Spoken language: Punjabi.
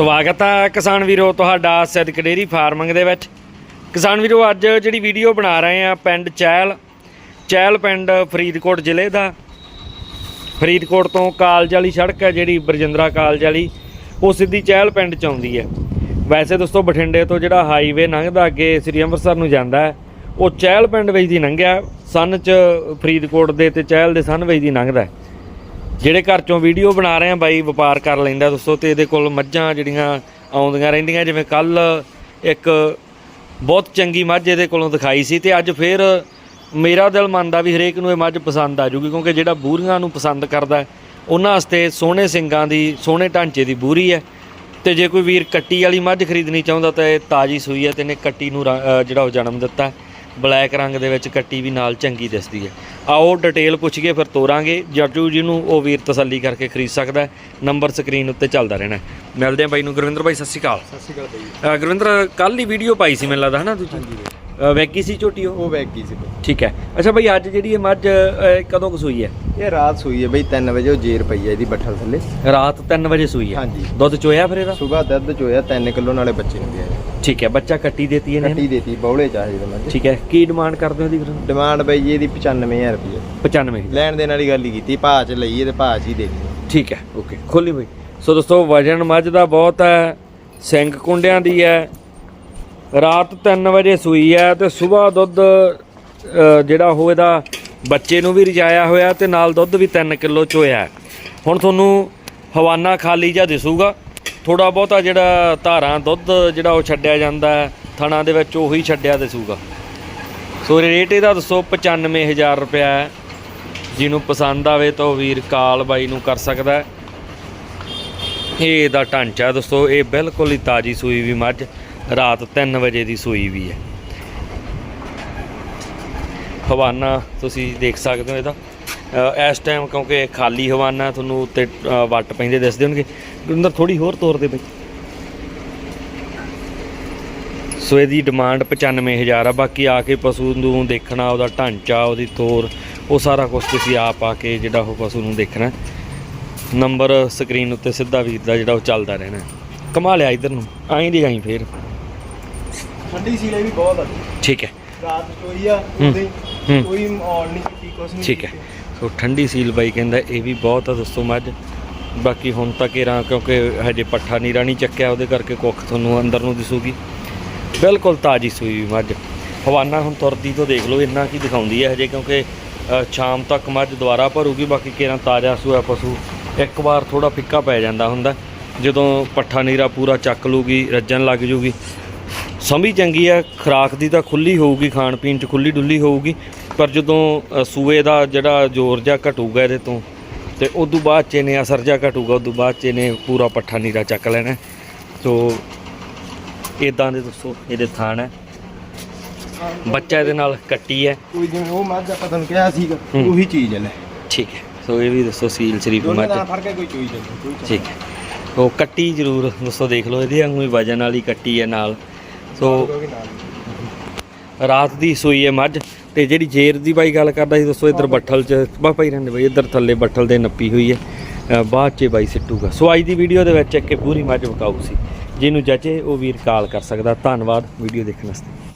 ਸਵਾਗਤ ਹੈ ਕਿਸਾਨ ਵੀਰੋ, ਤੁਹਾਡਾ ਸਿੱਧਕ ਡੇਰੀ ਫਾਰਮਿੰਗ ਦੇ ਵਿੱਚ। ਕਿਸਾਨ ਵੀਰੋ, ਅੱਜ ਜਿਹੜੀ ਵੀਡੀਓ ਬਣਾ ਰਹੇ ਆ ਪਿੰਡ ਚਹਿਲ ਚਹਿਲ ਪਿੰਡ ਫਰੀਦਕੋਟ ਜ਼ਿਲ੍ਹੇ ਦਾ। ਫਰੀਦਕੋਟ ਤੋਂ ਕਾਲਜ ਵਾਲੀ ਸੜਕ ਹੈ ਜਿਹੜੀ ਬਰਜਿੰਦਰਾ ਕਾਲਜ ਵਾਲੀ ਉਹ ਸਿੱਧੀ ਚਹਿਲ ਪਿੰਡ ਚ ਆਉਂਦੀ ਹੈ। ਵੈਸੇ ਦੋਸਤੋ, ਬਠਿੰਡੇ ਤੋਂ ਜਿਹੜਾ ਹਾਈਵੇ ਲੰਘਦਾ ਅੱਗੇ ਸ੍ਰੀ ਅੰਮ੍ਰਿਤਸਰ ਨੂੰ ਜਾਂਦਾ ਹੈ, ਉਹ ਚਹਿਲ ਪਿੰਡ ਵਿੱਚ ਦੀ ਲੰਘਿਆ, ਸਨ ਚ ਫਰੀਦਕੋਟ ਦੇ ਤੇ ਚਹਿਲ ਦੇ ਸਨ ਵਿੱਚ ਦੀ ਲੰਘਦਾ ਹੈ। ਜਿਹੜੇ ਘਰ ਚੋਂ ਵੀਡੀਓ ਬਣਾ ਰਹੇ ਆ ਬਾਈ, ਵਪਾਰ ਕਰ ਲੈਂਦਾ ਦੋਸਤੋ, ਤੇ ਇਹਦੇ ਕੋਲ ਮੱਝਾਂ ਜਿਹੜੀਆਂ ਆਉਂਦੀਆਂ ਰਹਿੰਦੀਆਂ, ਜਿਵੇਂ ਕੱਲ ਇੱਕ ਬਹੁਤ ਚੰਗੀ ਮੱਝ ਇਹਦੇ ਕੋਲੋਂ ਦਿਖਾਈ ਸੀ, ਤੇ ਅੱਜ ਫੇਰ ਮੇਰਾ ਦਿਲ ਮੰਨਦਾ ਵੀ ਹਰੇਕ ਨੂੰ ਇਹ ਮੱਝ ਪਸੰਦ ਆ ਜੂਗੀ, ਕਿਉਂਕਿ ਜਿਹੜਾ ਬੂਰੀਆਂ ਨੂੰ ਪਸੰਦ ਕਰਦਾ, ਉਹਨਾਂ ਵਾਸਤੇ ਸੋਹਣੇ ਸਿੰਗਾਂ ਦੀ, ਸੋਹਣੇ ਢਾਂਚੇ ਦੀ ਬੂਰੀ ਹੈ। ਤੇ ਜੇ ਕੋਈ ਵੀਰ ਕੱਟੀ ਵਾਲੀ ਮੱਝ ਖਰੀਦਣੀ ਚਾਹੁੰਦਾ ਤਾਂ ਇਹ ਤਾਜੀ ਸੂਈ ਹੈ ਤੇ ਇਹਨੇ ਕੱਟੀ ਨੂੰ ਰ- ਜਿਹੜਾ ਉਹ ਜਨਮ ਦਿੱਤਾ। ਬਲੈਕ ਰੰਗ ਦੇ ਵਿੱਚ ਕੱਟੀ ਵੀ ਨਾਲ ਚੰਗੀ ਦਿਸਦੀ ਹੈ। ਆਓ ਡਿਟੇਲ ਪੁੱਛੀਏ ਫਿਰ ਤੋਰਾਂਗੇ। ਜੱਜੂ ਜੀ ਨੂੰ ਉਹ ਵੀਰ ਤਸੱਲੀ ਕਰਕੇ ਖਰੀਦ ਸਕਦਾ ਨੰਬਰ ਸਕਰੀਨ ਉੱਤੇ ਚੱਲਦਾ ਰਹਿਣਾ। ਮਿਲਦੇ ਆ ਬਾਈ ਨੂੰ। ਗੁਰਵਿੰਦਰ ਬਾਈ ਸਤਿ ਸ਼੍ਰੀ ਅਕਾਲ। ਸਤਿ ਸ਼੍ਰੀ ਅਕਾਲ ਬਾਈ ਗੁਰਵਿੰਦਰ ਕੱਲ ਹੀ ਵੀਡੀਓ ਪਾਈ ਸੀ ਮੈਨੂੰ ਲੱਗਦਾ ਹੈ ਨਾ ਤੁਸੀਂ ਵੈਕੀ ਸੀ ਝੋਟੀ ਉਹ? ਕੀ ਸੀ ਠੀਕ ਹੈ। ਅੱਛਾ ਬਾਈ ਅੱਜ ਜਿਹੜੀ ਇਹ ਮੱਝ ਕਦੋਂ ਕੁ ਸੂਈ ਹੈ? ਇਹ ਰਾਤ ਸੂਈ ਹੈ ਬਈ 3 ਵਜੇ ਉਹ ਜੇਰ ਪਈ ਹੈ ਇਹਦੀ ਬੱਠਲ ਥੱਲੇ। ਰਾਤ 3 ਵਜੇ ਸੂਈ ਹੈ। ਹਾਂਜੀ। ਦੁੱਧ ਚੋਇਆ ਫਿਰ ਇਹਦਾ? ਸਵੇਰ ਦੁੱਧ ਚੋਇਆ 3 ਕਿਲੋ ਨਾਲੇ ਬੱਚੇ ਨੂੰ ਦਿਆ ਠੀਕ ਹੈ ਬੱਚਾ ਕੱਟੀ ਦੇਤੀ ਇਹਨੇ ਕੱਟੀ ਦੇਤੀ ਬੌਲੇ ਚਾਹੀਦੇ ਮੱਝ ਠੀਕ ਹੈ ਕੀ ਡਿਮਾਂਡ ਕਰਦੇ ਹੋ ਫਿਰ? ਡਿਮਾਂਡ ਬਈ ਜੀ ਇਹਦੀ 95000 ਰੁਪਏ 95 ਲੈਣ ਦੇਣ ਵਾਲੀ ਗੱਲ ਹੀ ਕੀਤੀ ਭਾਅ ਚ ਲਈਏ ਤੇ ਭਾਅ ਚ ਹੀ ਦੇ ਦਿੱਤੀ। ਠੀਕ ਹੈ ਓਕੇ ਖੋਲੀ ਬਈ। ਸੋ ਦੋਸਤੋ ਵਜਨ ਮੱਝ ਦਾ ਬਹੁਤ ਹੈ ਸਿੰਘ ਕੁੰਡਿਆਂ ਦੀ ਹੈ। ਰਾਤ 3 ਵਜੇ ਸੂਈ ਹੈ ਤੇ ਸਵੇਰ ਦੁੱਧ ਜਿਹੜਾ ਉਹ ਇਹਦਾ ਬੱਚੇ ਨੂੰ ਵੀ ਰਜਾਇਆ ਹੋਇਆ ਤੇ ਨਾਲ ਦੁੱਧ ਵੀ 3 ਕਿਲੋ ਚੋਇਆ ਹੈ। ਹੁਣ ਤੁਹਾਨੂੰ ਹਵਾਨਾ ਖਾਲੀ ਜਿਹਾ ਦਿਸੂਗਾ। ਥੋੜਾ ਬਹੁਤਾ ਜਿਹੜਾ ਧਾਰਾਂ, ਦੁੱਧ ਜਿਹੜਾ ਉਹ ਛੱਡਿਆ ਜਾਂਦਾ ਹੈ, ਥਣਾ ਦੇ ਵਿੱਚ ਉਹੀ ਛੱਡਿਆ ਦਿਸੂਗਾ। ਸੋ ਰੇਟ ਇਹਦਾ ਦੱਸੋ 95000 ਰੁਪਇਆ ਹੈ। ਜਿਹਨੂੰ ਪਸੰਦ ਆਵੇ ਤਾਂ ਉਹ ਵੀਰ ਕਾਲ ਬਾਈ ਨੂੰ ਕਰ ਸਕਦਾ ਇਹ ਇਹਦਾ ਢਾਂਚਾ ਦੋਸਤੋ ਇਹ ਬਿਲਕੁਲ ਹੀ ਤਾਜੀ ਸੂਈ ਵੀ ਮੱਝ, ਰਾਤ 3 ਵਜੇ ਦੀ ਸੂਈ ਵੀ ਹੈ। ਹਵਾਨਾ ਤੁਸੀਂ ਦੇਖ ਸਕਦੇ ਹੋ ਇਹਦਾ। ਇਸ ਟਾਈਮ ਕਿਉਂਕਿ ਖਾਲੀ ਹਵਾਨਾ ਤੁਹਾਨੂੰ ਉੱਤੇ ਵੱਟ ਪੈਂਦੇ ਦਿਸਦੇ ਹੋਣਗੇ। ਅੰਦਰ ਥੋੜੀ ਹੋਰ ਤੋਰ ਦੇ ਬਈ। ਸੋ ਇਹਦੀ ਡਿਮਾਂਡ 95000 ਆ ਬਾਕੀ ਆ ਕੇ ਪਸ਼ੂ ਨੂੰ ਦੇਖਣਾ ਉਹਦਾ ਢਾਂਚਾ ਉਹਦੀ ਤੋਰ ਉਹ ਸਾਰਾ ਕੁਝ ਤੁਸੀਂ ਆਪ ਆ ਕੇ ਜਿਹੜਾ ਉਹ ਪਸ਼ੂ ਨੂੰ ਦੇਖਣਾ। ਨੰਬਰ ਸਕਰੀਨ ਉੱਤੇ ਸਿੱਧਾ ਵੀਰ ਦਾ ਜਿਹੜਾ ਉਹ ਚੱਲਦਾ ਰਹਿਣਾ। ਕਮਾ ਲਿਆ ਇਧਰ ਨੂੰ ਆਈ ਦੀ ਆਈ ਫੇਰ। ਠੰਡੀ ਸੀਲੇ ਵੀ ਬਹੁਤ ਆ। ਠੀਕ ਹੈ। ਰਾਤ ਚੋਈ ਆ। ਉਹਦੇ। ਕੋਈ ਆਉਣ ਨਹੀਂ ਕੀਤੀ ਕੁਛ ਨਹੀਂ ਠੀਕ ਹੈ। ਸੋ ਠੰਡੀ ਸੀਲ ਬਾਈ ਕਹਿੰਦਾ, ਇਹ ਵੀ ਬਹੁਤ ਆ ਦੋਸਤੋ ਮੱਝ। ਬਾਕੀ ਹੁਣ ਤਾਂ ਇਹਰਾ ਕਿਉਂਕਿ ਹਜੇ ਪੱਠਾ ਨੀਰਾ ਨਹੀਂ ਚੱਕਿਆ, ਉਹਦੇ ਕਰਕੇ ਕੁੱਖ ਤੁਹਾਨੂੰ ਅੰਦਰ ਨੂੰ ਦਿਸੂਗੀ। ਬਿਲਕੁਲ ਤਾਜੀ ਸੂਈ ਵੀ ਮੱਝ। ਹਵਾਨਾ ਹੁਣ ਤੁਰਦੀ ਤੋਂ ਦੇਖ ਲਓ, ਇੰਨਾ ਕੀ ਦਿਖਾਉਂਦੀ ਹੈ ਹਜੇ, ਕਿਉਂਕਿ ਸ਼ਾਮ ਤੱਕ ਮੱਝ ਦੁਬਾਰਾ ਭਰੂਗੀ, ਬਾਕੀ ਕੇਰਾਂ ਤਾਜ਼ਾ ਸੂਆ ਪਸ਼ੂ ਇੱਕ ਵਾਰ ਥੋੜਾ ਫਿੱਕਾ ਪੈ ਜਾਂਦਾ ਹੁੰਦਾ। ਜਦੋਂ ਪੱਠਾ ਨੀਰਾ ਪੂਰਾ ਚੱਕ ਲੂਗੀ ਰੱਜਣ ਲੱਗ ਜੂਗੀ ਸਮੀ ਚੰਗੀ ਹੈ ਖਰਾਕ ਦੀ ਤਾਂ ਖੁੱਲੀ ਹੋਊਗੀ ਖਾਣ ਪੀਣ ਚ ਖੁੱਲੀ ਡੁੱਲੀ ਹੋਊਗੀ ਪਰ ਜਦੋਂ ਸੂਏ ਦਾ ਜਿਹੜਾ ਜ਼ੋਰ ਜਾਂ ਘਟੂਗਾ ਇਹਦੇ ਤੋਂ ਤੇ ਉਦੋਂ ਬਾਅਦ ਚ ਇਹਨੇ ਅਸਰ ਜਾਂ ਘਟੂਗਾ ਉਦੋਂ ਬਾਅਦ ਚ ਇਹਨੇ ਪੂਰਾ ਪੱਠਾ ਨੀਰਾ ਚੱਕ ਲੈਣਾ। ਸੋ ਇਦਾਂ ਦੇ ਦੱਸੋ ਇਹਦੇ ਥਾਣ ਹੈ ਬੱਚਾ ਇਹਦੇ ਨਾਲ ਕੱਟੀ ਹੈ। ਕੋਈ ਜਿਵੇਂ ਉਹ ਮੱਝ ਆਪਾਂ ਤੁਹਾਨੂੰ ਕਿਹਾ ਸੀਗਾ। ਉਹੀ ਚੀਜ਼ ਹੈ ਲੈ। ਠੀਕ ਹੈ। ਸੋ ਇਹ ਵੀ ਦੱਸੋ ਸੀਲ ਸ਼ਰੀਫ ਮੱਝ। ਫ਼ਰਕ ਹੈ ਕੋਈ ਚੀਜ਼ ਠੀਕ ਹੈ। ਉਹ ਕੱਟੀ ਜ਼ਰੂਰ ਦੋਸਤੋ ਦੇਖ ਲਓ ਇਹਦੇ ਵਾਂਗੂ ਹੀ ਵਜਨ ਵਾਲੀ ਕੱਟੀ ਹੈ ਨਾਲ। ਸੋ ਰਾਤ ਦੀ ਸੂਈ ਹੈ ਮੱਝ ਤੇ ਜਿਹੜੀ ਜੇਰ ਦੀ ਬਾਈ ਗੱਲ ਕਰਦਾ ਸੀ, ਦੱਸੋ ਇੱਧਰ ਬੱਠਲ 'ਚ। ਬਾ ਪਈ ਰਹਿੰਦੇ ਬਾਈ, ਇੱਧਰ ਥੱਲੇ ਬੱਠਲ ਦੇ ਨੱਪੀ ਹੋਈ ਹੈ। ਬਾਅਦ 'ਚ ਬਾਈ ਸਿੱਟੂਗਾ। ਸੋ ਅੱਜ ਦੀ ਵੀਡੀਓ ਦੇ ਵਿੱਚ ਇੱਕ ਪੂਰੀ ਮੱਝ ਵਿਕਾਊ ਸੀ, ਜਿਹਨੂੰ ਜਚੇ ਉਹ ਵੀਰ ਕਾਲ ਕਰ ਸਕਦਾ। ਧੰਨਵਾਦ ਵੀਡੀਓ ਦੇਖਣ ਵਾਸਤੇ।